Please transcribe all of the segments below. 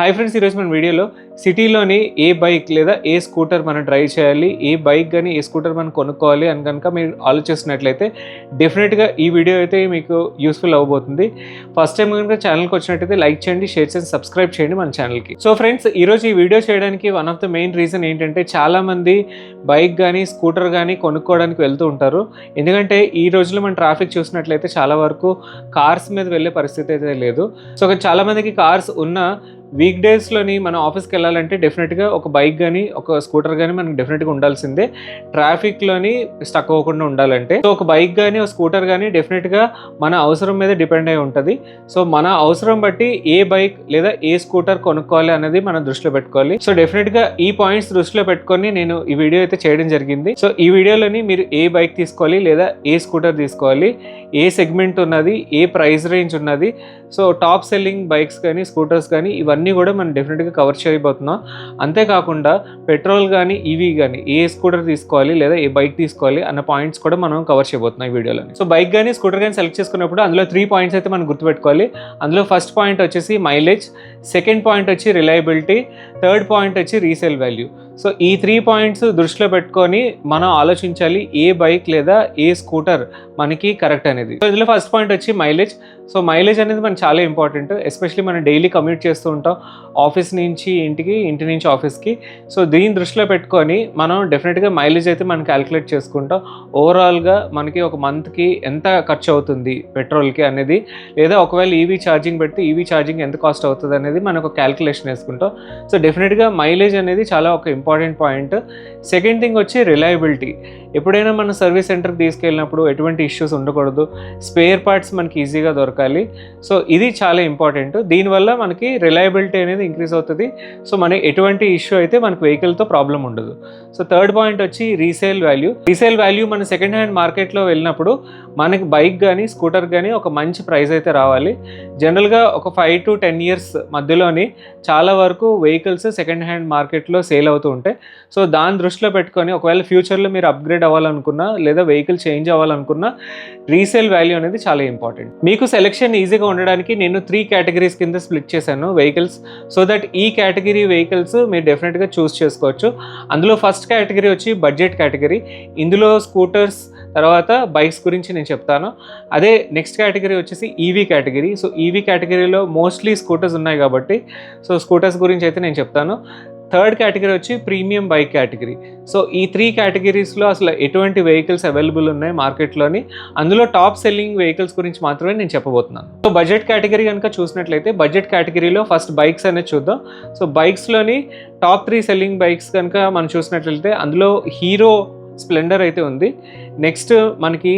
Hi friends ఈరోజు మన వీడియోలో సిటీలోని ఏ బైక్ లేదా ఏ స్కూటర్ మనం డ్రైవ్ చేయాలి ఏ బైక్ కానీ ఏ స్కూటర్ మనం కొనుక్కోవాలి అని కనుక మీరు ఆలోచిస్తున్నట్లయితే డెఫినెట్గా ఈ వీడియో అయితే మీకు యూస్ఫుల్ అవ్వబోతుంది. ఫస్ట్ టైం కనుక ఛానల్కి వచ్చినట్టయితే లైక్ చేయండి షేర్ చేసి సబ్స్క్రైబ్ చేయండి మన ఛానల్కి సో ఫ్రెండ్స్ ఈరోజు ఈ వీడియో చేయడానికి one of the main reason ఏంటంటే చాలామంది బైక్ కానీ స్కూటర్ కానీ కొనుక్కోవడానికి వెళ్తూ ఉంటారు. ఎందుకంటే ఈ రోజుల్లో మనం ట్రాఫిక్ చూసినట్లయితే చాలా వరకు కార్స్ మీద వెళ్ళే పరిస్థితి అయితే లేదు. సో చాలామందికి కార్స్ ఉన్న వీక్ డేస్లోని మనం ఆఫీస్కి వెళ్ళాలంటే డెఫినెట్గా ఒక బైక్ కానీ ఒక స్కూటర్ కానీ మనకి డెఫినెట్గా ఉండాల్సిందే. ట్రాఫిక్లోని స్టక్ అవ్వకుండా ఉండాలంటే. సో ఒక బైక్ కానీ ఒక స్కూటర్ కానీ డెఫినెట్గా మన అవసరం మీద డిపెండ్ అయి ఉంటుంది. సో మన అవసరం బట్టి ఏ బైక్ లేదా ఏ స్కూటర్ కొనుక్కోవాలి అనేది మనం దృష్టిలో పెట్టుకోవాలి. సో డెఫినెట్గా ఈ పాయింట్స్ దృష్టిలో పెట్టుకొని నేను ఈ వీడియో అయితే చేయడం జరిగింది. సో ఈ వీడియోలోని మీరు ఏ బైక్ తీసుకోవాలి లేదా ఏ స్కూటర్ తీసుకోవాలి ఏ సెగ్మెంట్ ఉన్నది ఏ ప్రైస్ రేంజ్ ఉన్నది సో టాప్ సెల్లింగ్ బైక్స్ కానీ స్కూటర్స్ కానీ ఇవన్నీ కూడా మనం డెఫినెట్గా కవర్ చేయబోతున్నాం. అంతేకాకుండా పెట్రోల్ కానీ ఈవీ కానీ ఏ స్కూటర్ తీసుకోవాలి లేదా ఏ బైక్ తీసుకోవాలి అన్న పాయింట్స్ కూడా మనం కవర్ చేయబోతున్నాం ఈ వీడియోలో. సో బైక్ కానీ స్కూటర్ కానీ సెలెక్ట్ చేసుకున్నప్పుడు అందులో త్రీ పాయింట్స్ అయితే మనం గుర్తుపెట్టుకోవాలి. అందులో ఫస్ట్ పాయింట్ వచ్చేసి మైలేజ్ సెకండ్ పాయింట్ వచ్చి రిలయబిలిటీ థర్డ్ పాయింట్ వచ్చి రీసేల్ వాల్యూ సో ఈ త్రీ పాయింట్స్ దృష్టిలో పెట్టుకొని మనం ఆలోచించాలి ఏ బైక్ లేదా ఏ స్కూటర్ మనకి కరెక్ట్ అనేది. సో ఇందులో ఫస్ట్ పాయింట్ వచ్చి మైలేజ్ సో మైలేజ్ అనేది మనకి చాలా ఇంపార్టెంట్ ఎస్పెషలీ మనం డైలీ కమ్యూట్ చేస్తూ ఉంటాం. ఆఫీస్ నుంచి ఇంటికి ఇంటి నుంచి ఆఫీస్కి సో దీన్ని దృష్టిలో పెట్టుకొని మనం డెఫినెట్గా మైలేజ్ అయితే మనం క్యాలిక్యులేట్ చేసుకుంటాం. ఓవరాల్గా మనకి ఒక మంత్కి ఎంత ఖర్చు అవుతుంది పెట్రోల్కి అనేది. లేదా ఒకవేళ ఈవీ ఛార్జింగ్ పెడితే ఈవీ ఛార్జింగ్ ఎంత కాస్ట్ అవుతుంది అనేది మనం ఒక క్యాలిక్యులేషన్ వేసుకుంటాం. సో డెఫినెట్గా మైలేజ్ అనేది చాలా ఒక important important point. Second thing వచ్చి రిలయబిలిటీ. ఎప్పుడైనా మన సర్వీస్ సెంటర్కి తీసుకెళ్ళినప్పుడు ఎటువంటి ఇష్యూస్ ఉండకూడదు. స్పేర్ పార్ట్స్ మనకి ఈజీగా దొరకాలి. సో ఇది చాలా ఇంపార్టెంట్. దీనివల్ల మనకి రిలయబిలిటీ అనేది ఇంక్రీజ్ అవుతుంది. సో మన ఎటువంటి ఇష్యూ అయితే మనకి వెహికల్తో ప్రాబ్లం ఉండదు. సో థర్డ్ పాయింట్ వచ్చి రీసేల్ వాల్యూ. రీసేల్ వాల్యూ మన సెకండ్ హ్యాండ్ మార్కెట్లో వెళ్ళినప్పుడు మనకి బైక్ కానీ స్కూటర్ కానీ ఒక మంచి ప్రైస్ అయితే రావాలి. జనరల్గా ఒక ఫైవ్ టు టెన్ ఇయర్స్ మధ్యలోని చాలా వరకు వెహికల్స్ సెకండ్ హ్యాండ్ మార్కెట్లో సేల్ అవుతూ ఉంటాయి సో దాని దృష్టిలో పెట్టుకొని ఒకవేళ ఫ్యూచర్లో మీరు అప్గ్రేడ్ అవ్వాలనుకున్నా లేదా వెహికల్ చేంజ్ అవ్వాలనుకున్నా రీసేల్ వాల్యూ అనేది చాలా ఇంపార్టెంట్ మీకు సెలెక్షన్ ఈజీగా ఉండడానికి నేను త్రీ కేటగిరీస్ కింద స్ప్లిట్ చేశాను వెహికల్స్ సో దట్ ఈ కేటగిరీ వెహికల్స్ మీరు డెఫినెట్గా చూస్ చేసుకోవచ్చు. అందులో ఫస్ట్ కేటగిరీ వచ్చి బడ్జెట్ కేటగిరీ ఇందులో స్కూటర్స్ తర్వాత బైక్స్ గురించి నేను చెప్తాను. అదే నెక్స్ట్ కేటగిరీ వచ్చేసి ఈవీ కేటగిరీ సో ఈవీ కేటగిరీలో మోస్ట్లీ స్కూటర్స్ ఉన్నాయి కాబట్టి సో స్కూటర్స్ గురించి అయితే నేను చెప్తాను. థర్డ్ కేటగిరీ వచ్చి ప్రీమియం బైక్ కేటగిరీ. సో ఈ త్రీ కేటగిరీస్లో అసలు ఎటువంటి వెహికల్స్ అవైలబుల్ ఉన్నాయి మార్కెట్లోని? అందులో టాప్ సెల్లింగ్ వెహికల్స్ గురించి మాత్రమే నేను చెప్పబోతున్నాను. సో బడ్జెట్ కేటగిరీ కనుక చూసినట్లయితే బడ్జెట్ కేటగిరీలో ఫస్ట్ బైక్స్ అనేది చూద్దాం. సో బైక్స్లోని టాప్ త్రీ సెల్లింగ్ బైక్స్ కనుక మనం చూసినట్లయితే అందులో హీరో స్ప్లెండర్ అయితే ఉంది. నెక్స్ట్ మనకి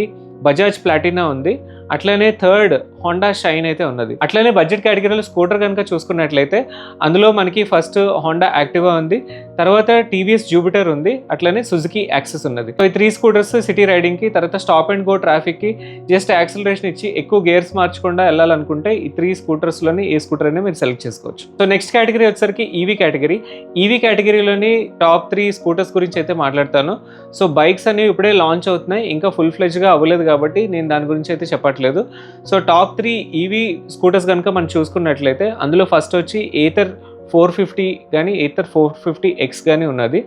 బజాజ్ ప్లాటినా ఉంది. అట్లనే థర్డ్ హోండా షైన్ అయితే ఉన్నది. అట్లనే బడ్జెట్ కేటగిరీలో స్కూటర్ కనుక చూసుకున్నట్లయితే అందులో మనకి ఫస్ట్ హోండా యాక్టివా ఉంది. తర్వాత టీవీఎస్ జూపిటర్ ఉంది. అట్లనే సుజుకి యాక్సెస్ ఉన్నది. సో ఈ త్రీ స్కూటర్స్ సిటీ రైడింగ్కి తర్వాత స్టాప్ అండ్ గో ట్రాఫిక్కి జస్ట్ యాక్సిలరేషన్ ఇచ్చి ఎక్కువ గేర్స్ మార్చకుండా వెళ్ళాలనుకుంటే ఈ త్రీ స్కూటర్స్లోని ఏ స్కూటర్ అయినా మీరు సెలెక్ట్ చేసుకోవచ్చు. సో నెక్స్ట్ కేటగిరీ వచ్చేసరికి ఈవీ కేటగిరీ ఈవీ కేటగిరీలోని టాప్ త్రీ స్కూటర్స్ గురించి అయితే మాట్లాడతాను. సో బైక్స్ అనేవి ఇప్పుడే లాంచ్ అవుతున్నాయి. ఇంకా ఫుల్ ఫ్లెజ్గా అవ్వలేదు కాబట్టి నేను దాని గురించి అయితే చెప్పట్లేదు. So top three EV scooters కనుక మనం చూసుకున్నట్లయితే అందులో ఫస్ట్ వచ్చి ఏథర్ ఫోర్ ఫిఫ్టీ కానీ ఏథర్ ఫోర్ ఫిఫ్టీ ఎక్స్ కానీ ఉన్నది.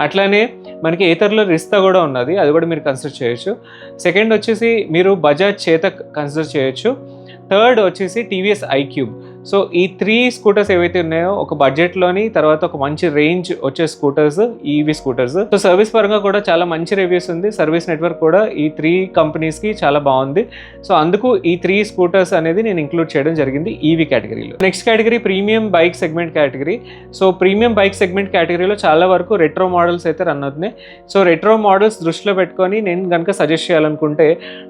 అట్లానే మనకి ఏథర్లో రిస్తా కూడా ఉన్నది అది కూడా మీరు కన్సిడర్ చేయొచ్చు. సెకండ్ వచ్చేసి మీరు బజాజ్ చేత కన్సిడర్ చేయొచ్చు. థర్డ్ వచ్చేసి టీవీఎస్ ఐక్యూబ్ సో ఈ త్రీ స్కూటర్స్ ఏవైతే ఉన్నాయో ఒక బడ్జెట్లోని తర్వాత ఒక మంచి రేంజ్ వచ్చే scooters EV scooters so service పరంగా కూడా చాలా మంచి రివ్యూస్ ఉంది. సర్వీస్ నెట్వర్క్ కూడా ఈ త్రీ కంపెనీస్కి చాలా బాగుంది. సో అందుకు ఈ త్రీ స్కూటర్స్ అనేది నేను ఇంక్లూడ్ చేయడం జరిగింది ఈవీ కేటగిరీలో next category premium bike segment category so premium bike segment కేటగిరీలో చాలా వరకు రెట్రో మోడల్స్ అయితే రన్ అవుతున్నాయి. సో రెట్రో మోడల్స్ దృష్టిలో పెట్టుకొని నేను కనుక సజెస్ట్ చేయాలనుకుంటే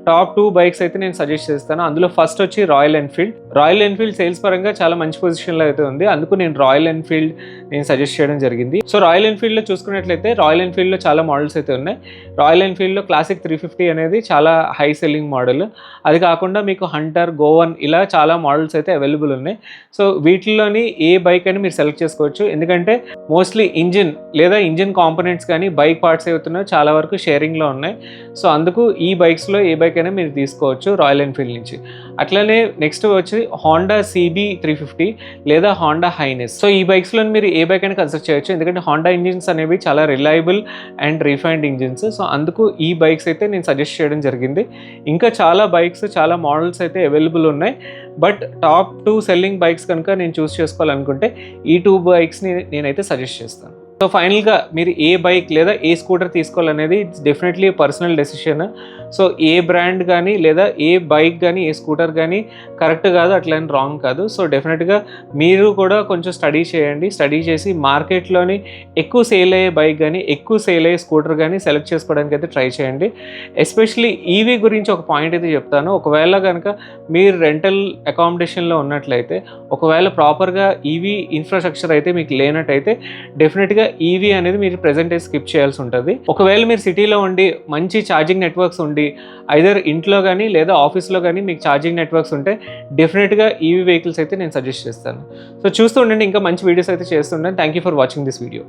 టాప్ టూ బైక్స్ అయితే నేను సజెస్ట్ చేస్తాను. అందులో ఫస్ట్ వచ్చి Royal Enfield Royal Enfield sales పరంగా చాలా మంచి పొజిషన్లో అయితే ఉంది. అందుకు నేను రాయల్ ఎన్ఫీల్డ్ నేను సజెస్ట్ చేయడం జరిగింది. సో రాయల్ ఎన్ఫీల్డ్లో చూసుకున్నట్లయితే రాయల్ ఎన్ఫీల్డ్లో చాలా మోడల్స్ అయితే ఉన్నాయి. రాయల్ ఎన్ఫీల్డ్లో క్లాసిక్ త్రీ ఫిఫ్టీ అనేది చాలా హై సెల్లింగ్ మోడల్ అది కాకుండా మీకు హంటర్ గోవన్ ఇలా చాలా మోడల్స్ అయితే అవైలబుల్ ఉన్నాయి. సో వీటిలోని ఏ బైక్ అని మీరు సెలెక్ట్ చేసుకోవచ్చు. ఎందుకంటే మోస్ట్లీ ఇంజిన్ లేదా ఇంజిన్ కాంపోనెంట్స్ కానీ బైక్ పార్ట్స్ ఏవైతున్నాయో చాలా వరకు షేరింగ్లో ఉన్నాయి. సో అందుకు ఈ బైక్స్లో ఏ బైక్ అయినా మీరు తీసుకోవచ్చు రాయల్ ఎన్ఫీల్డ్ నుంచి. అట్లనే నెక్స్ట్ వచ్చి హాండా సిబి త్రీ ఫిఫ్టీ లేదా హాండా హైనెస్ సో ఈ బైక్స్లో మీరు ఏ బైక్ అయినా కన్సిడర్ చేయొచ్చు. ఎందుకంటే హాండా ఇంజిన్స్ అనేవి చాలా reliable and refined engines so అందుకు ఈ బైక్స్ అయితే నేను సజెస్ట్ చేయడం జరిగింది. ఇంకా చాలా బైక్స్ చాలా మోడల్స్ అయితే అవైలబుల్ ఉన్నాయి. But top two selling bikes కనుక నేను చూస్ చేసుకోవాలనుకుంటే ఈ టూ బైక్స్ని నేనైతే సజెస్ట్ చేస్తాను. సో ఫైనల్గా మీరు ఏ బైక్ లేదా ఏ స్కూటర్ తీసుకోవాలనేది డెఫినెట్లీ పర్సనల్ డెసిషన్ సో ఏ బ్రాండ్ కానీ లేదా ఏ బైక్ కానీ ఏ స్కూటర్ కానీ కరెక్ట్ కాదు అట్లని రాంగ్ కాదు. సో డెఫినెట్గా మీరు కూడా కొంచెం స్టడీ చేయండి. స్టడీ చేసి మార్కెట్లోని ఎక్కువ సేల్ అయ్యే బైక్ కానీ ఎక్కువ సేల్ అయ్యే స్కూటర్ కానీ సెలెక్ట్ చేసుకోవడానికి అయితే ట్రై చేయండి. ఎస్పెషలీ ఈవీ గురించి ఒక పాయింట్ అయితే చెప్తాను. ఒకవేళ కనుక మీరు రెంటల్ అకామిడేషన్లో ఉన్నట్లయితే ఒకవేళ ప్రాపర్గా ఈవీ ఇన్ఫ్రాస్ట్రక్చర్ అయితే మీకు లేనట్టయితే డెఫినెట్గా ఈవీ అనేది మీరు ప్రెజెంట్ స్కిప్ చేయాల్సి ఉంటుంది. ఒకవేళ మీరు సిటీలో ఉండి మంచి ఛార్జింగ్ నెట్వర్క్స్ ఉండి ఐదర్ ఇంట్లో కానీ లేదా ఆఫీస్లో కానీ మీకు ఛార్జింగ్ నెట్వర్క్స్ ఉంటే డెఫినెట్గా ఈవీ వెహికల్స్ అయితే నేను సజెస్ట్ చేస్తాను. సో చూస్తూ ఉండండి ఇంకా మంచి వీడియోస్ అయితే చేస్తుండే thank you for watching this video